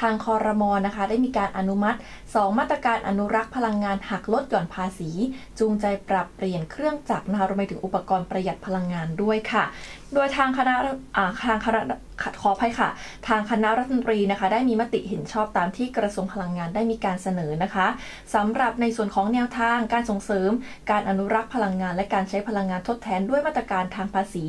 ทางคอรมอนะคะ ได้มีการอนุมัติ 2 มาตรการอนุรักษ์พลังงานหักลดหย่อนภาษี จูงใจปรับเปลี่ยนเครื่องจักรนะคะรวมไปถึงอุปกรณ์ประหยัดพลังงานด้วยค่ะ โดยทางคณะอ่าทางคณะขออภัยค่ะ ทางคณะรัฐมนตรีนะคะ ได้มีมติเห็นชอบตามที่กระทรวงพลังงานได้มีการเสนอนะคะสำหรับในส่วนของแนวทางการส่งเสริม การอนุรักษ์พลังงานและการใช้พลังงานทดแทนด้วยมาตรการทางภาษี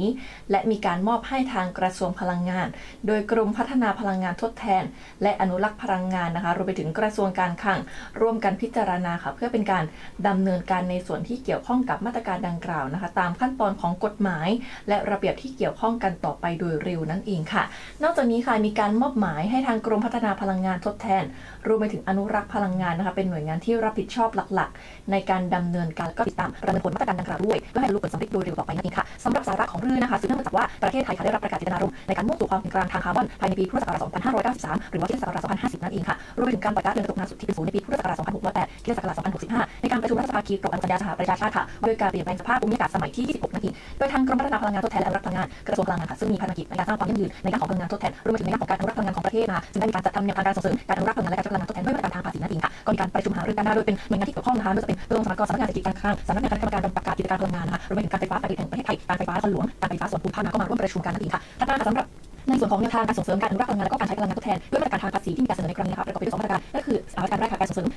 และมีการมอบให้ทางกระทรวงพลังงาน โดยกรมพัฒนาพลังงานทดแทน และอนุรักษ์พลังงานนะคะรวมไปถึงกระทรวงการคลังร่วมกันพิจารณาค่ะเพื่อเป็นการดำเนินการในส่วนที่เกี่ยวข้องกับมาตรการดังกล่าวนะคะ ตามขั้นตอนของกฎหมาย และระเบียบที่เกี่ยวข้องกันต่อไปโดยเร็วนั่นเองค่ะ นอกจากนี้ค่ะมีการมอบหมายให้ทางกรมพัฒนาพลังงานทดแทน รวมไปถึงอนุรักษ์พลังงานนะคะเป็นหน่วยงานที่รับผิดชอบหลักๆ ในการดำเนินการก็ติดตามประเมินผลมาตรการดังกล่าวด้วยเพื่อให้รรลุผลสำเร็จโดยเร็วต่อไปนั่นเองค่ะสำหรับสาระของเรื่องนะคะสืบเนื่องมาจากว่าประเทศไทยค่ะได้รับประกาศเจตนารมณ์ในการมุ่งสู่ความเป็นกลางทางคาร์บอนภายในปีพุทธศักราช2593 หรือว่าคริสตศักราช2050 นั่นเองค่ะรวมไปถึงการปล่อยก๊าซเรือนกระจกน้ำสุดที่เป็นศูนย์ในปีพุทธศักราช2608คริสตศักราช2065 การประชุมรัฐสภาคีกรอบอนุสัญญาสหประชาชาติค่ะโดยการเปลี่ยนแปลงสภาพภูมิอากาศสมัยที่ 26 นาที โดยทางกรมพัฒนาพลังงานทดแทนและอนุรักษ์พลังงานกระทรวงพลังงานค่ะซึ่งมีภารกิจในการสร้างความยั่งยืนในด้านของพลังงานทดแทนรวมไปถึงในด้านของการอนุรักษ์พลังงานของประเทศนะคะจึงได้มีการจัดทำแนวทางการส่งเสริมการอนุรักษ์พลังงานและการใช้พลังงานทดแทนด้วยมาตรการทางภาษีนั่นเองค่ะก็มีการประชุมหารือกันนะคะโดยเป็นหน่วยงานที่เกี่ยวข้องนะคะไม่ว่าจะเป็นกระทรวงสำนักงานสำนักงานเศรษฐกิจการคลังสำนักงานคณะกรรมการประกาศกิจการพลังงานนะคะรวมไปถึงการไฟฟ้าฝ่ายผลิตแห่งประเทศไทยการไฟฟ้านครหลวงการไฟฟ้าส่วนภูมิภาคก็มาร่วมประชุมกันนั่นเองค่ะถัดมาค่ะสำหรับในส่วนของแนวทางการส่งเสริมการอนุรักษ์พลังงานและก็การใช้พลังงานทดแทนด้วยมาตรการทางภาษีที่มีการเสนอในครั้งนี้นะคะประกอบไปด้วยสองมาตรการก็คือมาตรการแรกค่ะการส่งเสริม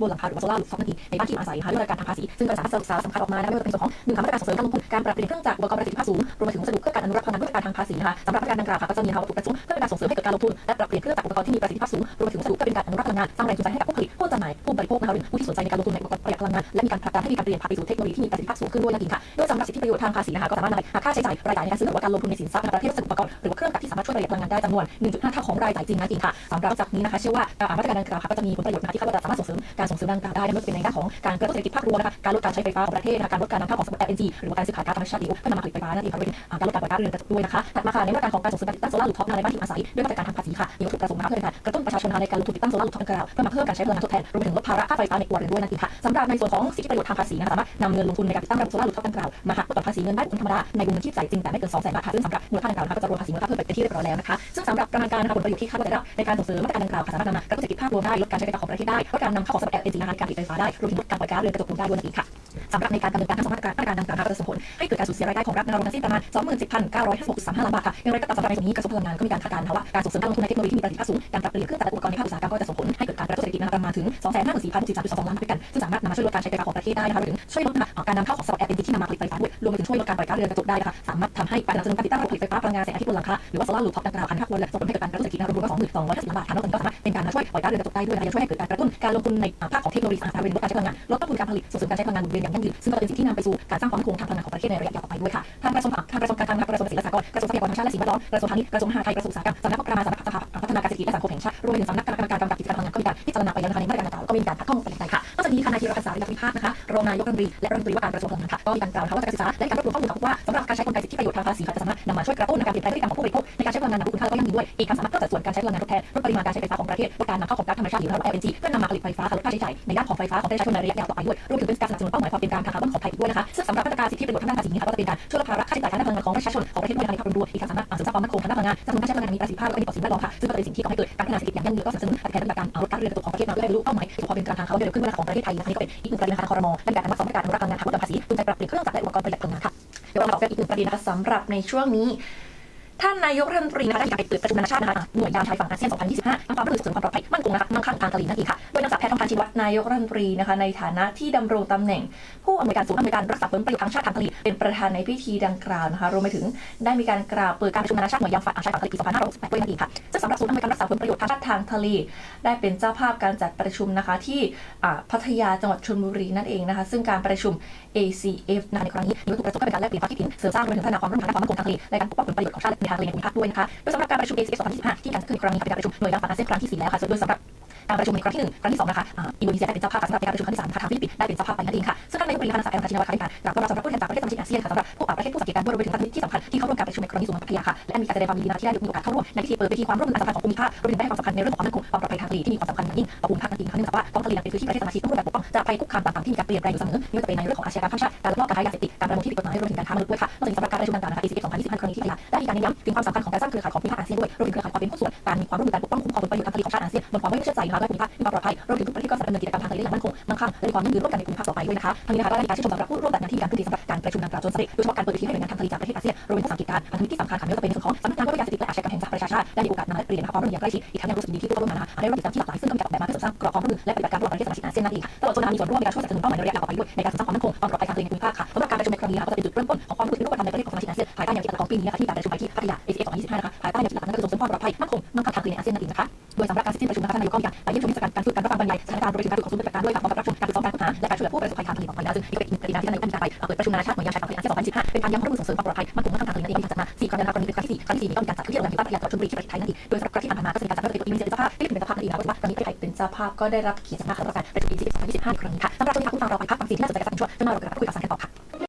บนหลังคาหรือว่าโซลาร์รูฟท็อปนั่นเองในบ้านที่อยู่อาศัยค่ะด้วยมาตรการทางภาษีซึ่งก็สามารถศึกษาสำคัญออกมาได้ไม่ว่าจะเป็นส่วนของหนึ่งค่ะมาตรการส่งเสริมการลงทุนการปรับเปลี่ยนเครื่องจักรอุปกรณ์ประสิทธิภาพสูงรวมไปถึงวัสดุเพื่อการอนุรักษ์พลังงานด้วยมาตรการทางภาษีนะคะสำหรับมาตรการดังกล่าวค่ะก็จะมีนะคะวัตถุประสงค์เพื่อเป็นการส่งเสริมให้เกิดการลงทุนและปรับเปลี่ยนเครื่องจักรอุปกรณ์ที่มีประสิทธิภาพสูงรวมไปถึงวัสดุเพื่อเป็นการอนุรักษ์พลังงานสร้างแรงจูงใจให้กับผู้ผลิตผู้จำหน่ายผู้บริโภคนะคะหรือผู้ที่สนใจในการลงทุนในอุปกรณ์ประหยัดพลังงานและมีการผลักดันให้มีการเปลี่ยนผ่านไปสู่เทคโนโลยีที่มีประสิทธิภาพสูงขึ้นด้วยนั่นเองค่ะโดยสำหรับสิทธิประโยชน์ทางภาษีนะคะก็สามารถนำไปหักค่าใช้จ่ายรายจ่ายในการซื้อหรือว่าการลงทุนในสินทรัพย์ประเภท รื่องจักรที่สามารถช่วยพลังงานได้จำนวน 1.5 เท่าของรายจ่ายจริงนั่นเองค่ะสำหรับจากนี้นะคะเชื่อว่ามาตรการดังกล่าวค่ะก็จะมีผลประโยชน์นะคะที่คาดว่าจะสามารถส่งเสริมการส่งเสริมดังกล่าวได้ไม่ว่าจะเป็นในด้านของการกระตุ้นเศรษฐกิจภาครวมนะคะการลดการใช้ไฟฟ้าของประเทศนะคะการลดการนำเข้าของสมุน LNG หรือว่าการซื้อขายก๊าซธรรมชาติเพื่อนำมาผลิตไฟฟ้านั่นเองค่ะรวมถึงการลดการปล่อยก๊าซเรือนกระจกด้วยนะคะถัดมาค่ะในมาตรการของการส่งเสริมการติดตั้งโซลาร์รูฟท็อปในบ้านที่อาศัยด้วยมาตรการทางภาษีค่ะมีวัตถุประสงค์นะคะเพื่อการกระตุ้นประชาชนในการลงทุนติดตั้งโซลาร์รูฟท็อปดังกล่าวเพื่อมาเพิ่มการใช้พลังงานทดแทนรวมไปถึงลดภาระค่าไฟฟ้าในครัวเรือนด้วยนั่นเองค่ะสำหรับในส่วนของสิทธิประโยชน์ทางภาษีนะคะสามารถนำเงินลงทุนในการติดตั้งระบบโซลาร์รูฟท็อปดังกล่าวมาหักลดหย่อภาษีเงินได้บุคคลธรรมดาในวงเงินที่จ่ายจริงแต่ไม่เกิน200,000บาทค่ะซึ่งสำหรับมูลค่าดังกล่าวนะคะก็จะรวมภาษีมูลค่าเพิ่มไปเป็นที่เรียบร้อยแล้วนะคะซึ่งสำหรับประมาณการนะคะผลประโยชน์ที่คาดว่าจะได้รับในการส่งเสริมมาตรการดังกล่าวค่ะสามารถนำมากระตุ้นเศรษฐกิจภาพรวมได้ลดการใช้ไฟฟ้าของประเทศได้ลดการนำเข้าของสำหรับเป็นะคะในการผลิตไฟฟ้าได้รวมถึงลดการปล่อยก๊าซเรือนกระจกได้ด้วยนั่นเองค่ะสำหรับในการดำเนินการทั้งสองมาตรการมาตรการดังกล่าวนะคะก็จะส่งผลให้เกิดการสูญเสียรายได้ของรัฐในรวมทั้งสิ้นประมาณ21,956.35ล้านบาทค่ะอย่างไรก็ตามสำหรับในส่วนนี้กระทรวงพลังงานก็มีการคาดการณ์นะคะว่าการส่งเสริมการลงทุนในเทคโนโลยีที่มีประสิทธิภาพสูงการปรับเปลี่ยนเครื่องจักรอุปกรณ์ในภาคอุตสาหกรรมก็จะส่งผลให้ ประมาณถึง 254,063.2ล้านบาทด้วยกัน ซึ่งสามารถนำมาช่วยลดการใช้ไฟฟ้าของประเทศได้นะคะรวมถึงช่วยลดการนำเข้าของสำหรับ LNG ที่นำมาผลิตไฟฟ้าด้วยรวมไปถึงช่วยลดการปล่อยก๊าซเรือนกระจกได้นะคะสามารถทำให้การสนับสนุนการติดตั้งระบบผลิตไฟฟ้าพลังงานแสงอาทิตย์บนหลังคาหรือว่าโซลาร์รูฟท็อปดังกล่าวคันภาคครัวเรือนส่งผลให้เกิดการกระตุ้นเศรษฐกิจนะคะรวมๆก็2250ล้านบาทค่ะนอกจากนี้ก็สามารถเป็นการมาช่วยปล่อยก๊าซเรือนกระจกได้ด้วยนะคะยังช่วยให้เกิดการกระตุ้นการลงทุนในภาคของเทคโนโลยีสะอาดรวมถึงลดการใช้พลังงานลดต้นทุนการผลิตส่งเสริมการใช้พลังงานหมุนเวียนอย่างยั่งยืนซึ่งก็เป็นสิ่งที่นำไปสู่การสร้างความมั่นคงทางพลังงานของประเทศในระยะยาวต่อไปด้วยค่ะทางกระทรวงทางกระทรวงการคลังกระทรวงเกษตรและสหกรณ์กระทรวงทรัพยากรธรรมชาติและสิ่งแวดล้อมกระทรวงพาณิชย์กระทรวงมหาดไทยกระทรวงอุตสาหกรรม นายกรัฐมนตรีและรัฐมนตรีว่าการกระทรวงพลังงานค่ะก็มีการกล่าวนะคะว่าการศึกษาแล ช้พลังงานอย่างมีคุณค่าและก็ยั่งยืนด้วย อีกทั้งสามารถเพิ่มสัดส่วนการใช้พลังงานทดแทนลดปริมาณการใช้ไฟฟ้าของประเทศลดการนำเข้าของก๊าซธรรมชาติหรือระบบ LNG เพื่อนำมาผลิตไฟฟ้าค่ะลดค่าใช้จ่ายในด้านของไฟฟ้าของประชาชนในระยะยาวต่อไปด้วยรวมถึงเป็นการสนับสนุนเป้าหมายความเป็นกลางทางคาร์บอนของไทยด้วยนะคะซึ่งสำหรับมาตรการสิทธิประโยชน์ทางด้านภาษีนี้ค่ะก็จะเป็นการช่วยลดภาระค่าใช้จ่ายทางด้านพลังงานของประชาชนของประเทศด้วยในภาพรวมอีกทั้งสามารถเสริมสร้างความมั่นคงทางด้านพลังงานสนับสนุนการใช้พลังงานมีประสิทธิภาพและก็มีต่อสิ่งแวดล้อมค่ะซึ่งก็เป็นสิ่งที่ก่อให้เกิดการพัฒนาเศรษฐกิจอย่างยั่งยืนก็สนับสนุนแผนปฏิบัติการลดก๊าซเรือนกระจกของประเทศมาเพื่อให้บรรลุเป้าหมายสู่ความเป็นกลางทางคาร์บอนเร็วขึ้นเวลาของประเทศไทยนะคะนี่ก็เป็นอีกหนึ่งประเด็นนะคะคอรมอและการอนุมัติสองมาตรการอนุรักษ์พลังงานหักลดหย่อนภาษีจูงใจปรับเปลี่ยนเครื่องจักรและอุปกรณ์ประหยัดพลังงานค่ะเดี๋ยวเรามาต่อกันอีกหนึ่งประเด็นนะคะสำหรับในช่วงนี้ ท่านนายกรัฐมนตรีนะคะได้มีการเปิดประชุมนานาชาตินะคะหน่วยยามชายฝั่งอาเซียน 2025ทำความร่วมมือเสริมความปลอดภัยมั่นคงนะคะมั่งคั่งทางทะเลนั่นเองค่ะ โดยนางสาวแพทองทานชินวัตรนายกรัฐมนตรีนะคะในฐานะที่ดำรงตำแหน่ง ผู้อำนวยการศูนย์อำนวยการรักษาผลประโยชน์ทางชาติทางทะเลเป็นประธานในพิธีดังกล่าวนะคะรวมไปถึงได้มีการกล่าวเปิดการประชุมนานาชาติหน่วยยามฝ่ายชายฝั่งทะเลปี2568ด้วยนั่นเองค่ะซึ่งสำหรับศูนย์อำนวยการรักษาผลประโยชน์ทางชาติทางทะเลได้เป็นเจ้าภาพการจัดประชุมนะคะที่พัทยาจังหวัดชลบุรีนั่นเองนะคะซึ่งการประชุม ACF ในครั้งนี้มีวัตถุประสงค์ก็เป็นการแลกเปลี่ยนความคิดเห็นเสริมสร้างรวมถึงพัฒนาความร่วมมือทางด้านความมั่นคงทางทะเลและการปกป้องผลประโยชน์ของชาติทางไปในภูมิภาคด้วยนะคะโดยสำหรับการประชุม ACF 2025ที่การจัดขึ้นในครั้งนี้เป็นการประชุมหน่วยงานฝั่งอาเซียนครั้งที่4แล้วค่ะโดยสำหรับการประชุมในครั้งที่1ครั้งที่2นะคะอินโดนีเซียได้เป็นเจ้าภาพสำหรับการประชุมครั้งที่3นะคะทางฟิลิปปินส์ได้เป็นเจ้าภาพไปนั่นเองค่ะซึ่งท่านนายกรัฐมนตรีนะคะนายกรัฐมนตรีว่าการกล่าวว่าสำหรับกประเทศสมา ชิกอาเซียนค่ะสำหรับผู้ประเทศผู้สังเกตการณ์ด้วยรวมไปถึงพันธมิตรที่สำคัญที่เข้าร่วมการประชุมในครั้งนี้สู่เมืองพัทยาค่ะและมีการแสดงความยินดีนะที่ได้มีโอกาสเข้าร่วมในพิธีเปิดเวทีความร่วมมือสำคัญของภูมิภาครวมถึงได้ให้ความสำคัญในเรื่องของความมั่นคงความปลอดภัยทางทะเลที่มีความสำคัญอย่างยิ่งต่อภูมิภาคนั่นเองค่ะเนื่องจากว่ากองทะเลเป็นพื้นที่ประเทศสมาชิกต้องร่วมกันปกป้องจากภัยคุกคามต่างๆที่มีการเปลี่ยนแปลงอยู่เสมอไม่ว่าจะเป็นในเรื่องของอาชญากรรมข้ามชาติการลักลอบการค้ายาเสพติดการประมงที่ผิดกฎหมายรวมถึงการค้ามนุษย์ด้วยค่ะนอกจากนี้สำหรับการประชุมต่างๆนะคะ ACF 2025ครั้งนี้ที่พัทยาได้มีการเน้นย้ำถึงความสำคัญของการสร้างเครือข่ายของภูมิภาคอาเซียนด้วยรวมถึงเครือข่ายความเป็นหุ้นส่วนการมีความร่วมมือการปกป้องคุ้มครองผลประโยชน์ทางทะเลของชาติอาเซียนบนความไว้เชื่อใจนะคะด้วยภูมิภาคมีความปลอดภัยรวมถึงทุกประเทศก็สนับสนุนกิจกรรมทางทะเลอย่างมั่นคงมั่งคั่งและมีความยั่งยืนร่วมกันในภูมิภาคต่อไปด้วยนะคะทั้งนี้นะคะได้มีการชื่นชมสำหรับผู้ร่วมจัดงานที่มีการทุ่มเทสำหรับการประชุมดังกล่าวจนสำเร็จโดยเฉพาะการเปิดเวทีให้หน่วยงานทางทะเลจากประเทศอาเซียนรวมถึงสังเกตการณ์พันธมิตรที่สำคัญค่ะไม่ว่าจะเป็นในส่วนของสำนักงานป้องกันยาเสพติดและอาชญากรรมแห่งสหประชาชาติได้มีโอกาสนำมาเรียนนะคะความร่วมมืออย่างใกล้ชิดอีกทั้งยังรู้สึกดีที่ผู้เข้าร่วมงานนะคะได้รับกิจกรรมที่หลากหลายซึ่งก็มีการออกแบบมาเพื่อเสริมสร้างกรอบความร่วมมือและปฏิบัติการระหว่างประเทศสมาชิกอาเซียนนั่นเองค่ะตลอดจนมีส่วนร่วมในการช่วยสนับสนุนเป้าหมายในระยะยาวต่อไปด้วยในการสร้างความมั่นคงความปลอดภัยทางทะเลในภูมิภาคค่ะสำหรับการประชุมในครั้งนี้นะคะก็จะเป็นจุดเริ่มต้นของความร่วมมือร่วมกันในประเทศของสมาชิกอาเซียนภายใต้แนวคิดหลักของปีนี้นะคะที่การประชุมไปที่พัทยา ACF 2025นะคะภายใต้แนวคิดหลักนั้นก็คือส่งเสริมความปลอดภัยมั่นคงมั่งคั่งทางทะเลในอาเซียนนั่นเองนะคะ ชุมนะคะท่านนายกก็มีการไปเยี่ยมชมเทศกาลการฝึกการรับฟังบรรยายสถานการณ์รวมไปถึงการฝึกของศูนย์ปฏิบัติการด้วยค่ะพร้อมกับรับชมการฝึกซ้อมการค้นหาและการช่วยเหลือผู้ประสบภัยทางทะเลต่อไปนะซึ่งนี่ก็เป็นอีกประเด็นที่ท่านนายกมีการไปเปิดประชุมนานาชาติหน่วยงานชายฝั่งทะเลอาเซียน2025เป็นการย้ำความร่วมส่งเสริมความปลอดภัยมั่นคงมั่งคั่งทางทะเลนั่นเองที่จัดมา4ครั้งแล้วนะคะครั้งนี้เป็นครั้งที่4ครั้งที่4ก็มีการจัดขึ้นที่โรงแรมฮิลตันพัทยาจังหวัดชลบุรีที่ประเทศไทยนั่นเองโดยสำหรับครั้งที่ผ่านมาก็จะมีการจัดประเทศตัวอีมีเจ้าภาพฟิลิปปินส์เป็นเจ้าภาพนั่นเองนะครับว่าครั้งนี้ประเทศไทยเป็นเจ้าภาพก็ได้รับเกียรติจากคณะกรรมการประชุม ACF 2025ครั้งนี้ค่ะสำหรับช่วงนี้ค่ะคุณฟังเราไปพักฟังสิ่งที่น่าสนใจกันสักหนึ่งช่วงจนมาเรากลับมาคุยกับสารกัน